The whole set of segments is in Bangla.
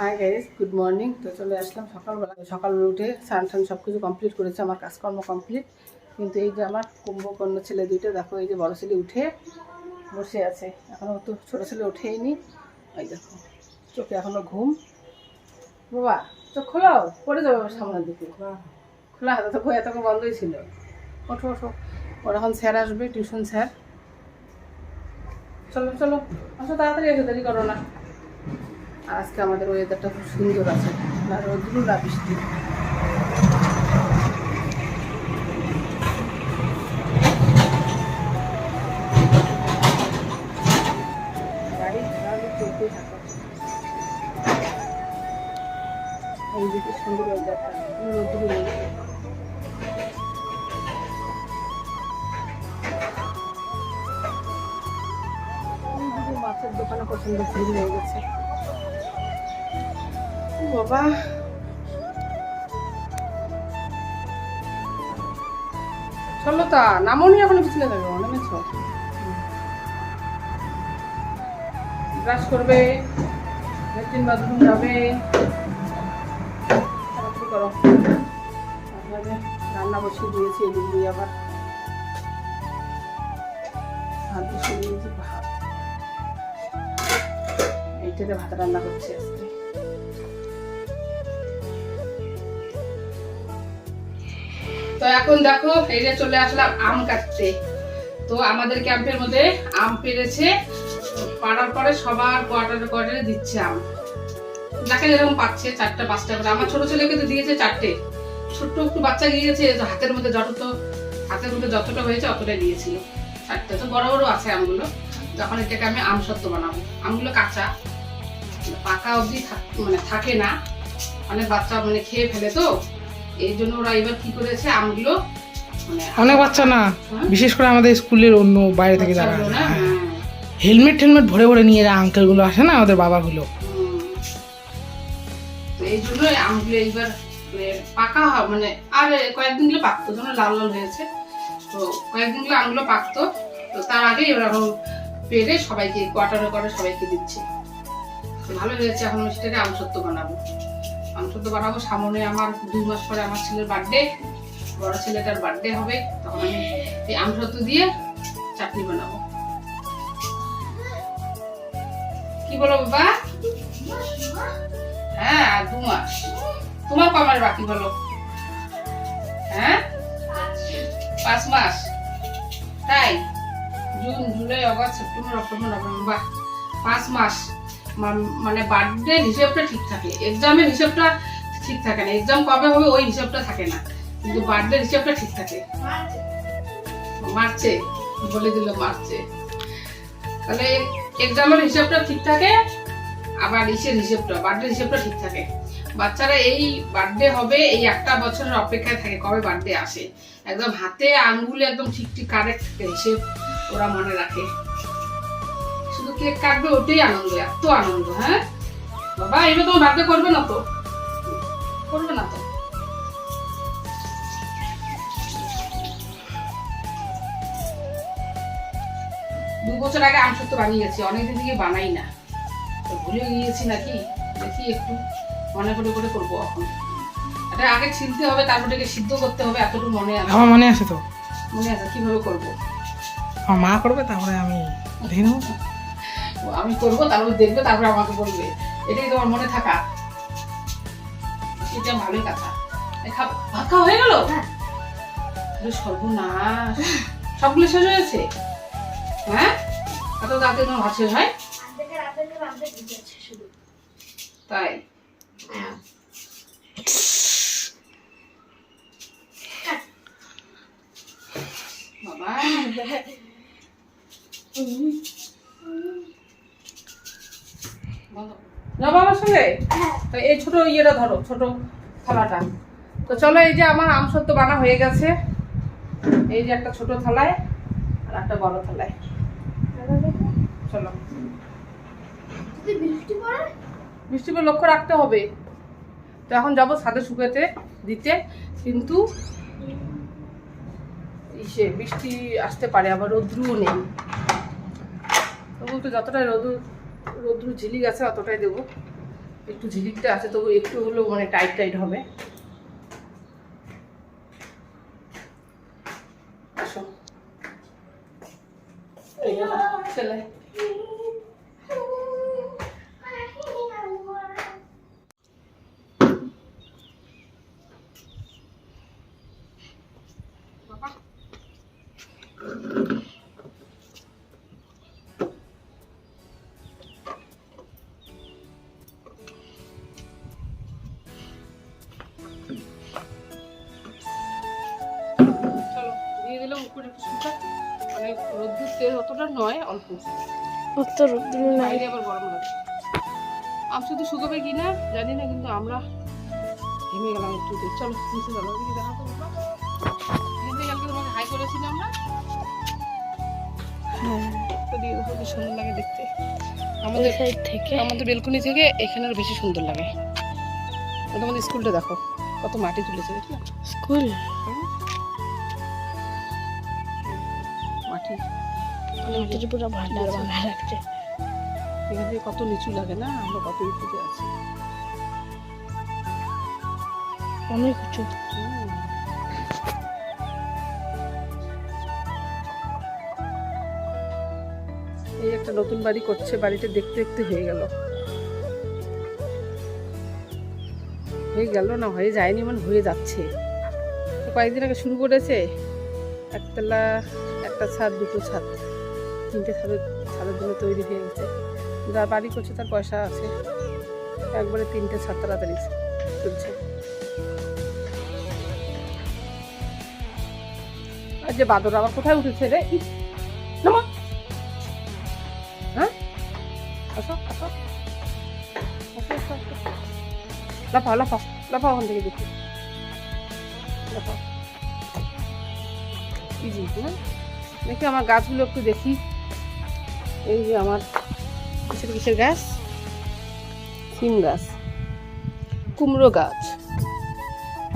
হাই গাইস গুড মর্নিং তো চলে আসলাম সকালবেলা। সকালবেলা উঠে স্নান টান সব কিছু কমপ্লিট করেছে আমার কাজকর্ম কমপ্লিট কিন্তু এই যে আমার কুম্ভকর্ণ ছেলে দুইটা দেখো এই যে বড় ছেলে উঠে বসে আছে। এখনও তো ছোটো ছেলে উঠেইনি এই দেখো চোখে এখনও ঘুম। বাবা চোখ খোলাও পড়ে যাবে আমার সামনের দিকে। খোলা হাতে। তো এতক্ষণ বন্ধই ছিল। ওঠো ওঠো। ওর এখন স্যার আসবে টিউশন স্যার। চলো চলো। আসো তাড়াতাড়ি এসো দেরি করো না। আজকে আমাদের ওয়েদারটা খুব সুন্দর আছে। না রোদ্রু না বৃষ্টি। সুন্দর মাছের দোকানে পছন্দ ভিড় হয়ে গেছে। বাবা। চলো তা নামনি এখন পিছলে যাবে নেমেছ ব্রাশ করবে, লেট্রিন বাথরুম যাবে। রান্না বসিয়ে দিয়েছি, এদিক দিয়ে আবার ভাত বসিয়ে দিয়েছি ভাত। এইটাতে ভাত রান্না করছি আজকে। তো এখন দেখো, এই যে চলে আসলাম আম কাটতে। তো আমাদের ক্যাম্পের মধ্যে আম পেরেছে। পাড়ার পরে সবার কোয়ার্টারে কোয়ার্টারে দিচ্ছে আম। যাকে যেরকম পাচ্ছে চারটা, পাঁচটা করে। আমার ছোট ছেলেকে তো দিয়েছে চারটে। ছোট্ট একটু বাচ্চা গিয়েছে হাতের মধ্যে যত হাতের মধ্যে যতটা হয়েছে অতটাই দিয়েছিল চারটে। তো বড় বড় আছে আমগুলো। যখন এটাকে আমি আম সত্য বানাবো। আমগুলো কাঁচা। পাকা অবধি মানে থাকে না। অনেক বাচ্চা মানে খেয়ে ফেলে তো। এই জন্য ওরা এবার কি করেছে আমগুলো মানে অনেক বাচ্চা না হ্যাঁ? বিশেষ করে আমাদের স্কুলের অন্য বাইরে থেকে যারা হ্যাঁ। হ্যাঁ। হেলমেট টেলমেট ভরে ভরে নিয়ে যায় আঙ্কেলগুলো আসে না আমাদের বাবাগুলো এই জন্য আমগুলো এইবার মানে পাকা মানে আর কয়েকদিনগুলো পাকতো যেন লাল লাল হয়েছে তো কয়েকদিনগুলো আমগুলো পাকতো তো তার আগেই ওরা পেরে সবাইকে কোয়ার্টারে করে সবাইকে দিচ্ছে ভালো হয়েছে এখন আমি সেটাকে আমসত্ব বানাবো তো বানাবো সামনে আমার দুই মাস পরে আমার ছেলের বার্থডে বড় ছেলেটার বার্থডে হবে, তখন আমি এই আমসত্ব দিয়ে চাটনি বানাবো। কি বলো বাবা? হ্যাঁ আর দু মাস। তোমার কমার বাকি বলো? হ্যাঁ? পাঁচ মাস। তাই? June, July, August, September, October, November পাঁচ মাস। মানে বার্থডে হিসেবটা ঠিক থাকে এক্সামের হিসেবটা ঠিক থাকে না এক্সাম কবে হবে ওই হিসাবটা থাকে না, কিন্তু বার্থডে হিসেবটা ঠিক থাকে। মার্চে বলে দিল মার্চে তাহলে এক্সামের হিসাবটা ঠিক থাকে, আবার ইসের হিসেবটা বার্থডে হিসেবটা ঠিক থাকে। বাচ্চারা এই বার্থডে হবে, এই একটা বছরের অপেক্ষায় থাকে, কবে বার্থডে আসে। একদম হাতে আঙ্গুলে একদম ঠিক ঠিক কারেক্ট হিসেব ওরা মনে রাখে। কেক কাটবে ওটাই আনন্দ এত আনন্দ হ্যাঁ? বাবা এবার তোমার বার্থডে করবে না তো? করবে না তো? দু বছর আগে আম সত্য বানিয়েছি অনেকদিন থেকে বানাই না। তো ভুলে গিয়েছি নাকি? দেখি একটু মনে করে করে করব এখন। এটা আগে ছিলতে হবে তারপর এটাকে সিদ্ধ করতে হবে এতটুকু মনে আছে? আমার মনে আছে তো। মনে আছে কীভাবে করব? আমার মা করবে তারপরে আমি দেখে নেব। আমি করব তারপর দেখবে তারপরে আমাকে বলবে। এটাই তোমার মনে থাকা। এটা ভালোই কথা। ভাত খাওয়া হয়ে গেল? সর্বনাশ। সবগুলো শেষ হয়েছে হ্যাঁ? এত তাড়াতাড়ি তোমার ভাত শেষ হয়? তাই? বাবা। যাব আমার সঙ্গে? তো এই ছোট ইয়েটা ধরো ছোট থালাটা। তো চলো এই যে আমার আম সত্য বানা হয়ে গেছে। এই যে একটা ছোট থালায় আর একটা বড় থালায়। চলো। বৃষ্টি পরে লক্ষ্য রাখতে হবে। তো এখন যাব ছাদে শুকাতে দিতে। কিন্তু ইসে বৃষ্টি আসতে পারে আবার রৌদ্রুও নেই। তবু তো যতটা রোদ্রু রৌদ্রু ঝিলিক আছে, অতটাই দেবো। একটু ঝিলিকটা আছে, তবু একটু হলেও মানে টাইট টাইট হবে। মানে রোদ্দুর তেল অতটা নয় অল্প। উত্তর রোদ্দুর নাই। আবার গরম লাগে। আম শুধু শুকাবে কি না জানি না কিন্তু আমরা ঘেমে গেলাম একটু চলো নিচে চলো ওদিকে দেখা তো কালকে তোমাকে হাই না হ্যাঁ। সুন্দর লাগে দেখতে। আমাদের সাইড থেকে। আমাদের বেলকনি থেকে এখানে আরও বেশি সুন্দর লাগে। তোমাদের স্কুলটা দেখো কত মাটি তুলেছে দেখলে? স্কুল? মাটির পুরো ভান্ডার বানায় রাখছে এখান থেকে কত নিচু লাগে না? আমরা কত উঁচুতে আছি? অনেক উঁচু। এই একটা নতুন বাড়ি করছে বাড়িটা দেখতে দেখতে হয়ে গেল। হয়ে গেল না? হয়ে যায়নি মানে হয়ে যাচ্ছে। কয়েকদিন আগে শুরু করেছে। একতলা একটা ছাদ, দুটো ছাদ। তিনটে ছাদের ছাদের জন্য তৈরি হয়ে গেছে। যার বাড়ি করছে তার পয়সা আছে। একবারে তিনটে ছাদ তাড়াতাড়ি তুলছে আর যে বাদর আবার কোথায় উঠেছে রে। হ্যাঁ। লাফাও লাফাও লাফাও ওখান থেকে দেখি। লাফাও। ইজি হ্যাঁ? দেখি আমার গাছগুলো একটু দেখি। এই যে আমার কিসের কিসের গাছ? সিম গাছ। কুমড়ো গাছ।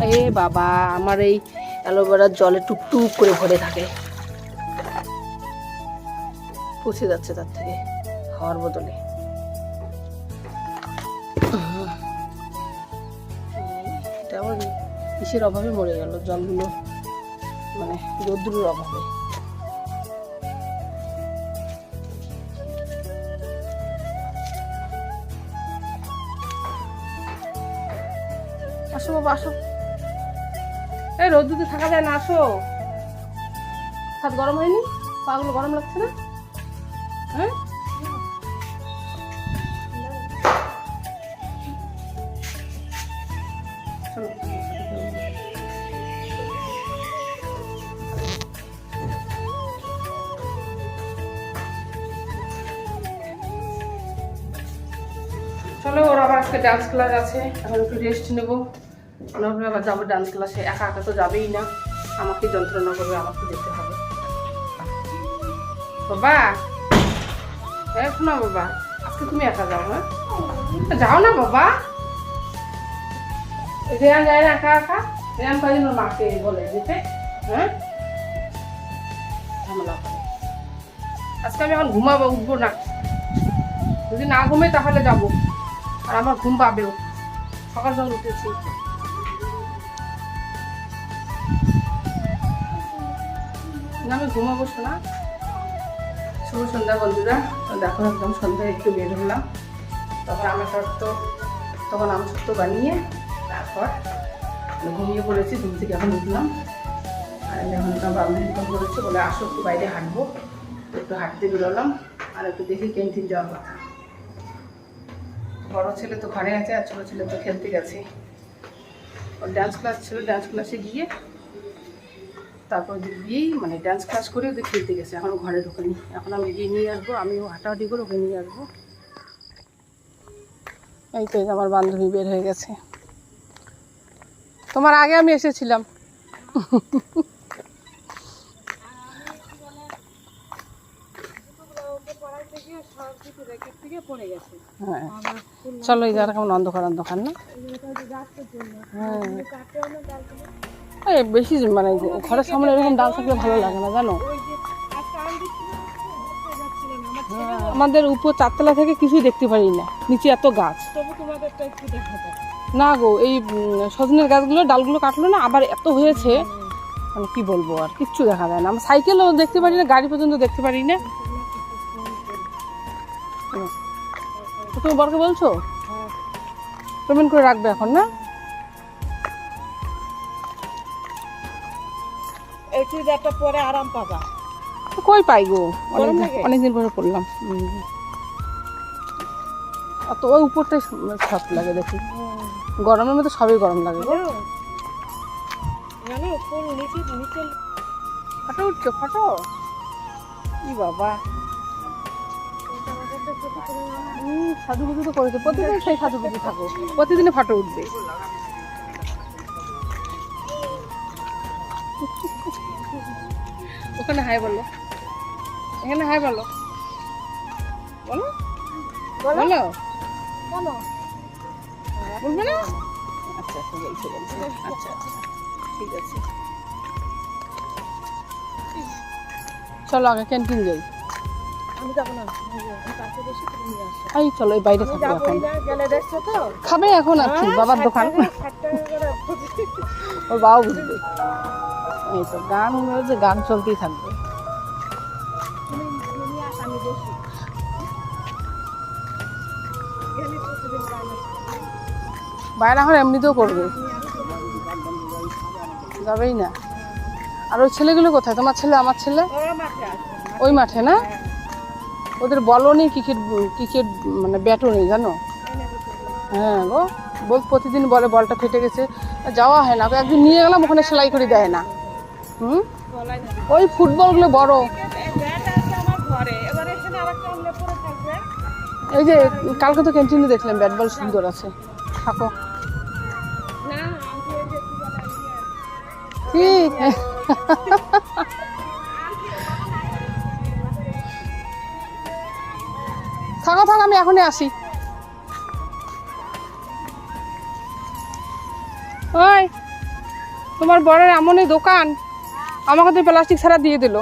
এ বাবা, আমার এই অ্যালোভেরার জলে টুকটুক করে ভরে থাকে। পচে যাচ্ছে তার থেকে, হাওয়ার বদলে। কিসের অভাবে মরে গেল? জলগুলো মানে রোদ্দুরের অভাবে। আসো বাবা, আসো। এই রোদ্দুরে থাকা যায় না, আসো। হাত গরম হয়নি? পাগুলো গরম লাগছে না? হ্যাঁ। চলো। ওর আবার আজকে ডান্স ক্লাস আছে। এখন একটু রেস্ট নেব। ওনার আবার যাব ডান্স ক্লাসে, একা একা তো যাবেই না। আমাকে যন্ত্রণা করবে, আমাকে যেতে হবে। বাবা! এই শোনো বাবা, আজকে তুমি একা যাও হ্যাঁ? যাও না বাবা। রেয়ান যায় না একা একা? রেয়ান কয়দিন ওর মাকে বলে যেতে হ্যাঁ? আজকে আমি এখন ঘুমাবো, উঠবো না। যদি না ঘুমে তাহলে যাব। আর আমার ঘুম পাবেও। সকাল সকাল উঠেছি। আমি ঘুমাবো শোনা শুভ সন্ধ্যা বন্ধুরা। তো দেখো, একদম সন্ধ্যায় একটু বের হলাম। তখন আমার তো, তখন আম সত্য বানিয়ে তারপর ঘুমিয়ে পড়েছি, ঘুম থেকে এখন উঠলাম। আর আমি এখন বান্ধবী ফোন করেছে, বলে আসো, একটু বাইরে হাঁটবো। একটু হাঁটতে বেরোলাম, আর একটু দেখি ক্যান্টিন যাওয়ার কথা। বড়ো ছেলে তো ঘরে আছে, আর ছোটো ছেলে তো খেলতে গেছে। ওর ডান্স ক্লাস ছিল ডান্স ক্লাসে গিয়ে তারপর ওদের মানে ডান্স ক্লাস করে ওদের খেলতে গেছে। এখনও ঘরে ঢোকেনি। এখন আমি গিয়ে নিয়ে আসব, আমিও হাঁটাহাঁটি করে ওকে নিয়ে আসব। এই তো আমার বান্ধবী বের হয়ে গেছে। তোমার আগে আমি এসেছিলাম। হ্যাঁ। চলো এই জায়গাটা কেমন অন্ধকার অন্ধকার না? হ্যাঁ। বেশি মানে ঘরের সামনে এরকম ডাল থাকলে ভালো লাগে না জানো? আমাদের উপর চারতলা থেকে কিছুই দেখতে পারি না নিচে এত গাছ। না গো এই সজনের গাছগুলো ডালগুলো কাটলো না আবার এত হয়েছে মানে কি বলব আর কিচ্ছু দেখা যায় না। আমরা সাইকেলও দেখতে পারি না গাড়ি পর্যন্ত দেখতে পারি না। তুমি বরকে বলছো? পেমেন্ট করে রাখবে এখন না? চুড়িদারটা পরে আরাম পাবা। কই পাই গো? অনেকদিন পরে পড়লাম। অত ওই উপরটাই সব লাগে দেখি। গরমের মধ্যে সবই গরম লাগে নিচে নিচে ফটো উঠছো? ফটো? ই বাবা। হুম, সাজুগুজু তো করেছে। প্রতিদিন সেই সাজুগুজু থাকো প্রতিদিনে ফটো উঠবে। ওখানে হাই বলো। এখানে হাই বলো। বলো। বলো। বলো। বলবে না? আচ্ছা আচ্ছা বলছে বলছে। আচ্ছা আচ্ছা। ঠিক আছে। চলো আগে ক্যান্টিন যাই। আমি যাব না। এই চলো এই বাইরে থাকব এখন। খাবে এখন আর কি? হ্যাঁ, বাবার দোকান। ওর বাবা বুঝবে। এই তো, গান যে গান চলতেই থাকবে। বাইরে এখন এমনিতেও করবে। যাবেই না। আর ওই ছেলেগুলো কোথায়? তোমার ছেলে, আমার ছেলে? ওই মাঠে না? ওদের বলও নেই, ক্রিকেট ক্রিকেট মানে ব্যাটও নেই, জানো। হ্যাঁ গো, বল প্রতিদিন বলে, বলটা ফেটে গেছে। যাওয়া হয় না একদিন নিয়ে গেলাম, ওখানে সেলাই করে দেয় না। হুম। ওই ফুটবলগুলো বড়। এই যে কালকে তো ক্যান্টিনে দেখলাম, ব্যাট বল সুন্দর আছে। থাকো। কি? থাকো থাকো, আমি এখনই আসি। ওই, তোমার বরের এমনই দোকান। আমাকে তো প্লাস্টিক ছাড়া দিয়ে দিল।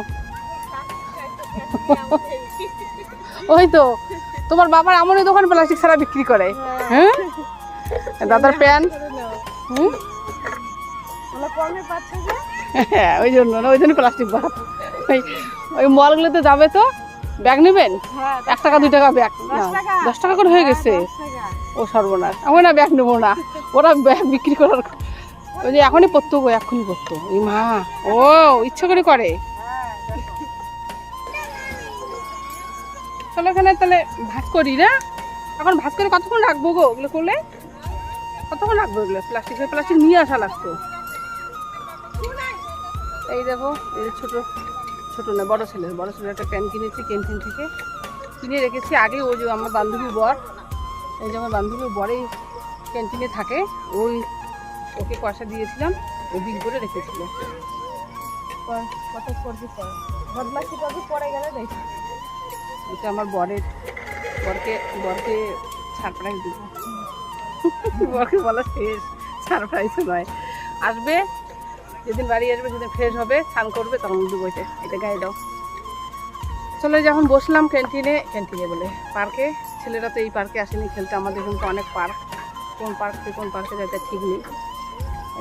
ওই তো তোমার বাবার এমনই দোকান প্লাস্টিক ছাড়া বিক্রি করে। হ্যাঁ? দাদার প্যান্ট? হুম? যে হ্যাঁ ওই জন্য না ওই জন্য প্লাস্টিক বাদ। ওই ওই মলগুলোতে যাবে তো? ব্যাগ নেবেন? হ্যাঁ এক টাকা দুই টাকা ব্যাগ। দশ টাকা? দশ টাকা করে হয়ে গেছে। ও সর্বনাশ। আমি না ব্যাগ নেব না। ওরা ব্যাগ বিক্রি করার ওই এখনই পড়তো গো এখনই পড়তো এই মা, ও, ইচ্ছে করে করে। চলো এখানে তাহলে ভাত করি, না? এখন ভাত করে কতক্ষণ রাখব গো ওগুলো করলে? কতক্ষণ রাখব ওগুলো প্লাস্টিক প্লাস্টিক নিয়ে আসা লাগতো। এই দেখো, এই ছোটো ছোটো না, বড় ছেলে বড় ছেলে একটা প্যান্ট কিনেছি ক্যান্টিন থেকে। কিনে রেখেছি আগে, ওই যে আমার বান্ধবীর বর। এই যে আমার বান্ধবীর বরেই ক্যান্টিনে থাকে, ওই ওকে পয়সা দিয়েছিলাম ও বিল করে রেখেছিল কত করবি কর। করবি পরে গেলে দেখি। এটা আমার বরের বরকে বরকে সারপ্রাইজ দিব। বরকে বলা শেষ সারপ্রাইজ নয়। আসবে যেদিন বাড়ি আসবে সেদিন ফ্রেশ হবে স্নান করবে তখন দেবো এটা এটা গায়ে দাও। চলে যখন বসলাম ক্যান্টিনে ক্যান্টিনে বলে। পার্কে ছেলেরা তো এই পার্কে আসেনি খেলতে আমাদের কিন্তু অনেক পার্ক কোন পার্ক থেকে কোন পার্কে যাতে ঠিক নেই।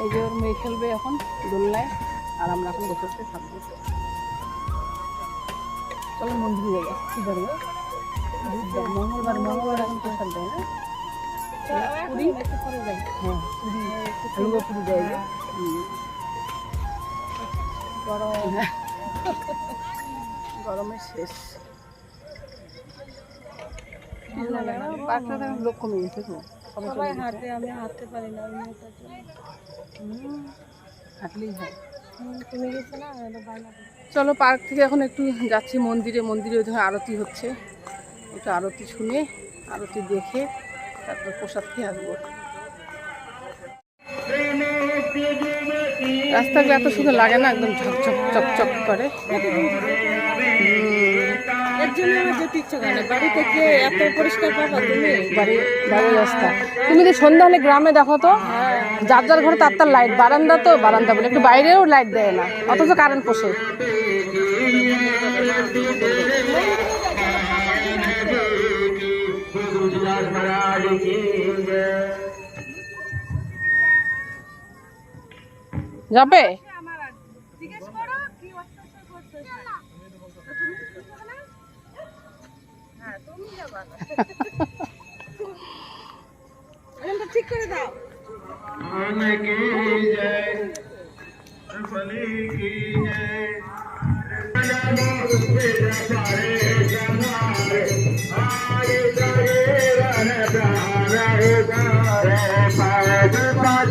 এই যে ওর মেয়ে খেলবে এখন দোলনায় আর আমরা এখন বসে বসে থাকব চলো মন্দিরে যাব কি করব? মঙ্গলবার মঙ্গলবার এখন প্রসাদ দেয় না। পুরী? যাই। হ্যাঁ পুরী হালুয়া পুরী গরম। শেষ। তো লোক কমে গেছে তো সবাই। হাঁটে আমি হাঁটতে পারি না আমি চলো পার্ক থেকে এখন একটু যাচ্ছি মন্দিরে। মন্দিরে ওইখানে আরতি হচ্ছে। একটু আরতি শুনে, আরতি দেখে তারপর প্রসাদ খেয়ে আসব। রাস্তাগুলো এত সুন্দর লাগে না? একদম ঝকঝক, চকচক করে। হ্যাঁ, তুমি? যে তো সন্ধ্যা হলে গ্রামে দেখো তো হ্যাঁ, হ্যাঁ, যার যার ঘরে তার তার লাইট বারান্দা তো বারান্দা বলে। একটু বাইরেও লাইট দেয় না অথচ কারেন্ট পোষে। যাবে? ঠিক করে দাও।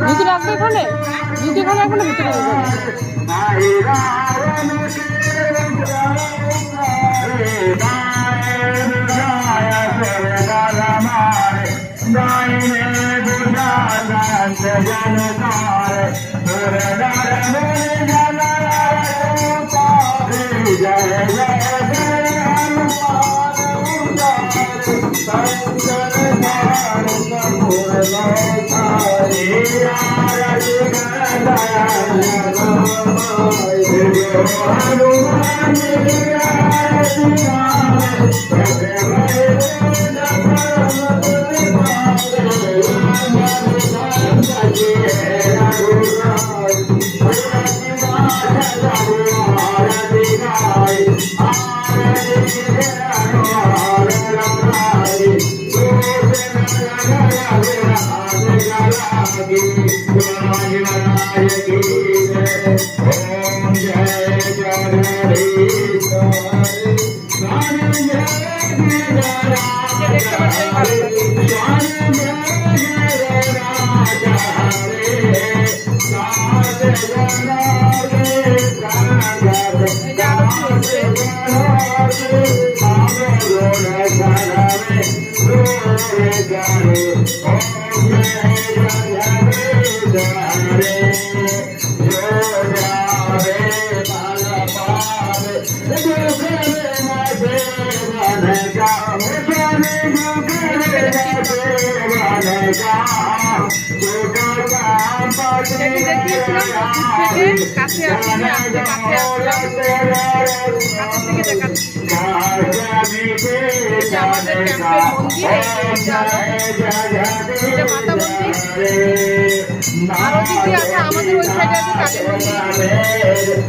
জুতি রাখবে এখানে জুতি এখানে I'm কাছে আসিনি আসতে কাছে আসলাম কাছে থেকে দেখাচ্ছি যে মাতা মন্দির। আর ওদিক আছে? আমাদের ওই সাইডে আছে কালী মন্দির।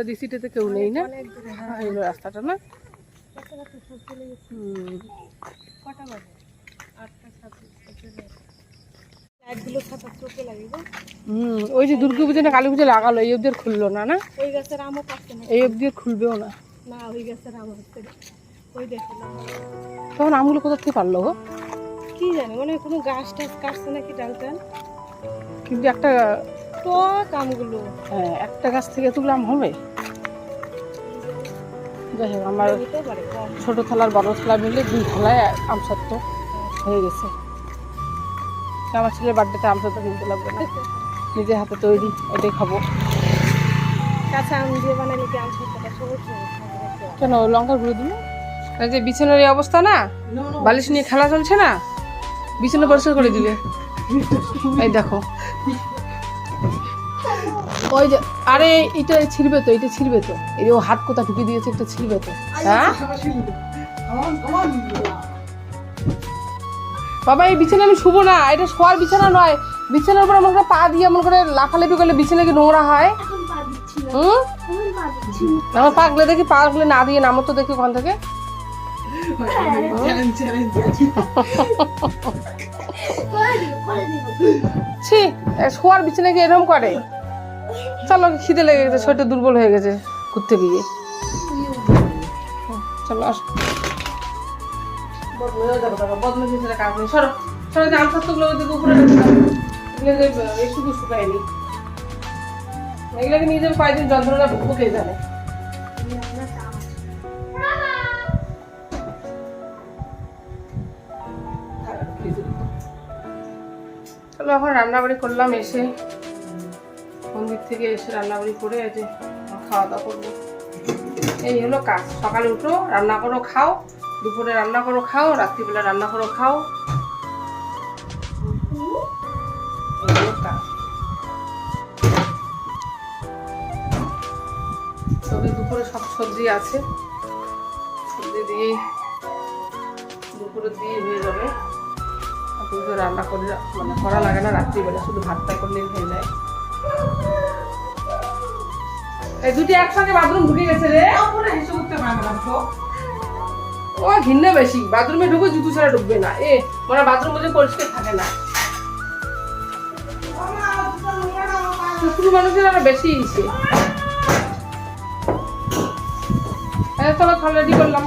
পুরো দিসিটাতে কেউ নেই না। এগুলো রাস্তাটা না? ওই যে দুর্গা পুজো না কালী পুজো লাগালো এই খুললো না না? ওই গাছের আমও পাচ্ছে না। এই খুলবেও না। না হয়ে গেছে আম হচ্ছে ওই দেখো তখন আমগুলো কোথা থেকে পারল গো? কি জানি মনে হয় কোনো গাছ টাছ কাটছে নাকি ডাল টাল কিন্তু একটা টক আমগুলো হ্যাঁ, একটা গাছ থেকে আম হবে? যাই হোক আমার ছোট থালার বড় থালা মিলে দুই থালায় আম সত্ত্ব হয়ে গেছে। আমার ছেলের বার্থডেতে আম সত্ত্ব কিনতে লাগবে না। নিজের হাতে তৈরি এটাই খাব। কাঁচা আম দিয়ে বানালে কি আম সত্যটা সবুজ সবুজ থাকে নাকি? কেন লঙ্কার গুঁড়ো দিল এই যে বিছানার এই অবস্থা না? বালিশ নিয়ে খেলা চলছে না? বিছানা পরিষ্কার করে দিলে। এই দেখো। ওই যে আরে এটা ছিড়বে তো এটা ছিড়বে তো। এই যে ও হাত কোথা ঢুকিয়ে দিয়েছে এটা ছিড়বে তো। হ্যাঁ? বাবা এই বিছানা আমি শুবো না এটা শোয়ার বিছানা নয়। বিছানার উপর আমার পা দিয়ে এমন করে লাফালাফি করলে বিছানা কি নোংরা হয়? হুম? আমার পাগলে দেখি পাগলে না দিয়ে নামো তো দেখি ওখান থেকে। ছি শোয়ার বিছানা কি এরকম করে? চলো খিদে লেগে গেছে, শরীরটা দুর্বল হয়ে গেছে। ঘুরতে গিয়ে। চলো, আস। নিয়ে কয়েকদিন যন্ত্রণা যাবে চলো, এখন রান্নাবাড়ি করলাম, এসে থেকে এসে রান্নাবাড়ি করে যে খাওয়া দাওয়া করব। এই হলো কাজ। সকালে উঠো, রান্না করো, খাও। দুপুরে রান্না করো, খাও। রাত্রিবেলা রান্না করো, খাও। তবে দুপুরে সব সবজি আছে। সবজি দিয়ে দুপুরে দিয়ে হয়ে যাবে। রান্না করে মানে করা লাগে না। রাত্রিবেলা শুধু ভাতটা করলেই হয়ে যায়। এই দুটি একসঙ্গে বাথরুম ঢুকে গেছে রে। হিসেব করতে পারবে না তো। ও ঘিন্না বেশি। বাথরুমে ঢুকে জুতো ছাড়া ঢুকবে না। এ মানে বাথরুম বলে পরিষ্কার থাকে না। শুধু মানুষের আরও বেশি ইসে। হ্যাঁ চলো তাহলে রেডি করলাম।